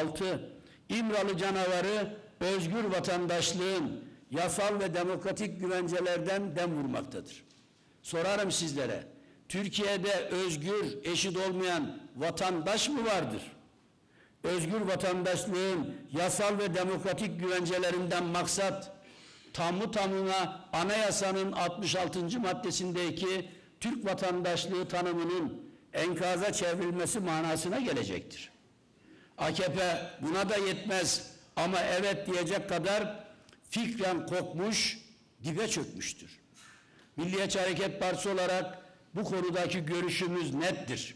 6. İmralı canavarı özgür vatandaşlığın yasal ve demokratik güvencelerden dem vurmaktadır. Sorarım sizlere, Türkiye'de özgür, eşit olmayan vatandaş mı vardır? Özgür vatandaşlığın yasal ve demokratik güvencelerinden maksat, tamı tamına anayasanın 66. maddesindeki Türk vatandaşlığı tanımının enkaza çevrilmesi manasına gelecektir. AKP buna da yetmez ama evet diyecek kadar fikren kokmuş, dibe çökmüştür. Milliyetçi Hareket Partisi olarak bu konudaki görüşümüz nettir.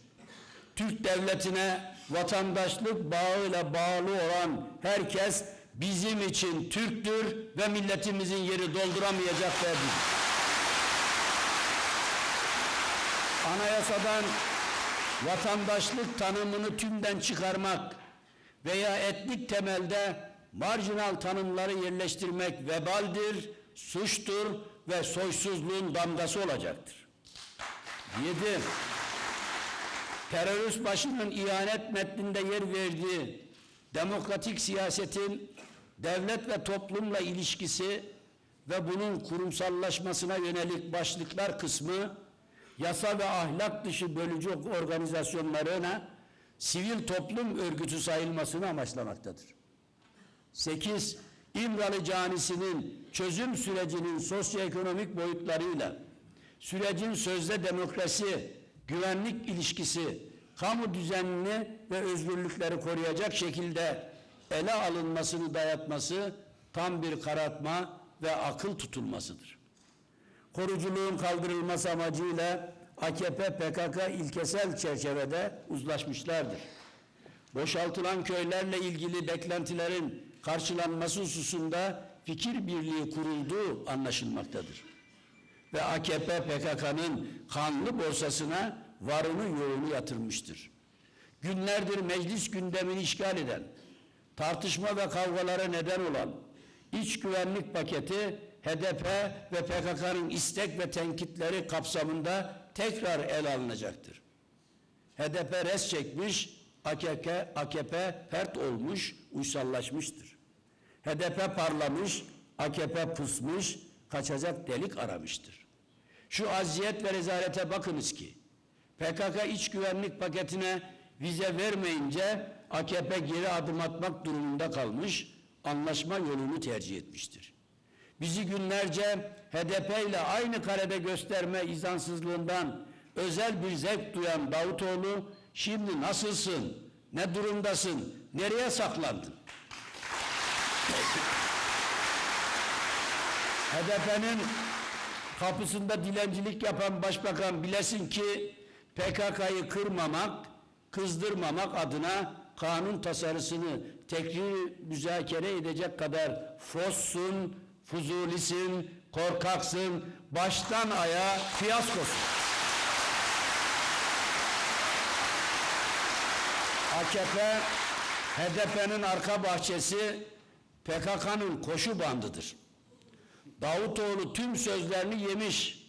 Türk devletine vatandaşlık bağıyla bağlı olan herkes bizim için Türktür ve milletimizin yeri dolduramayacak derdi. Anayasadan vatandaşlık tanımını tümden çıkarmak veya etnik temelde marjinal tanımları yerleştirmek vebaldir, suçtur ve soysuzluğun damgası olacaktır. 7. Terörist başının ihanet metninde yer verdiği demokratik siyasetin devlet ve toplumla ilişkisi ve bunun kurumsallaşmasına yönelik başlıklar kısmı yasa ve ahlak dışı bölücü organizasyonlarına sivil toplum örgütü sayılmasını amaçlamaktadır. 8. İmralı Canisi'nin çözüm sürecinin sosyoekonomik boyutlarıyla sürecin sözde demokrasi, güvenlik ilişkisi, kamu düzenini ve özgürlükleri koruyacak şekilde ele alınmasını dayatması tam bir karartma ve akıl tutulmasıdır. Koruculuğun kaldırılması amacıyla AKP PKK ilkesel çerçevede uzlaşmışlardır. Boşaltılan köylerle ilgili beklentilerin karşılanması hususunda fikir birliği kurulduğu anlaşılmaktadır. Ve AKP PKK'nın kanlı borsasına varını yoğunu yatırmıştır. Günlerdir meclis gündemini işgal eden, tartışma ve kavgalara neden olan iç güvenlik paketi HDP ve PKK'nın istek ve tenkitleri kapsamında tekrar ele alınacaktır. HDP res çekmiş, AKP, AKP pert olmuş, uysallaşmıştır. HDP parlamış, AKP pısmış, kaçacak delik aramıştır. Şu aziyet ve rezalete bakınız ki, PKK iç güvenlik paketine vize vermeyince AKP geri adım atmak durumunda kalmış, anlaşma yolunu tercih etmiştir. Bizi günlerce HDP ile aynı karede gösterme izansızlığından özel bir zevk duyan Davutoğlu, şimdi nasılsın, ne durumdasın, nereye saklandın? HDP'nin kapısında dilencilik yapan başbakan bilesin ki PKK'yı kırmamak, kızdırmamak adına kanun tasarısını tekrar müzakere edecek kadar fossun, fuzulisin, korkaksın, baştan ayağa fiyaskosun. AKP, HDP'nin arka bahçesi PKK'nın koşu bandıdır. Davutoğlu tüm sözlerini yemiş,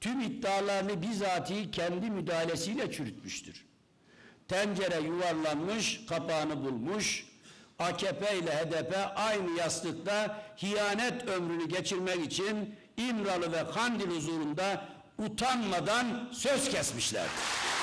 tüm iddialarını bizatihi kendi müdahalesiyle çürütmüştür. Tencere yuvarlanmış, kapağını bulmuş, AKP ile HDP aynı yastıkta hiyanet ömrünü geçirmek için İmralı ve Kandil huzurunda utanmadan söz kesmişlerdir.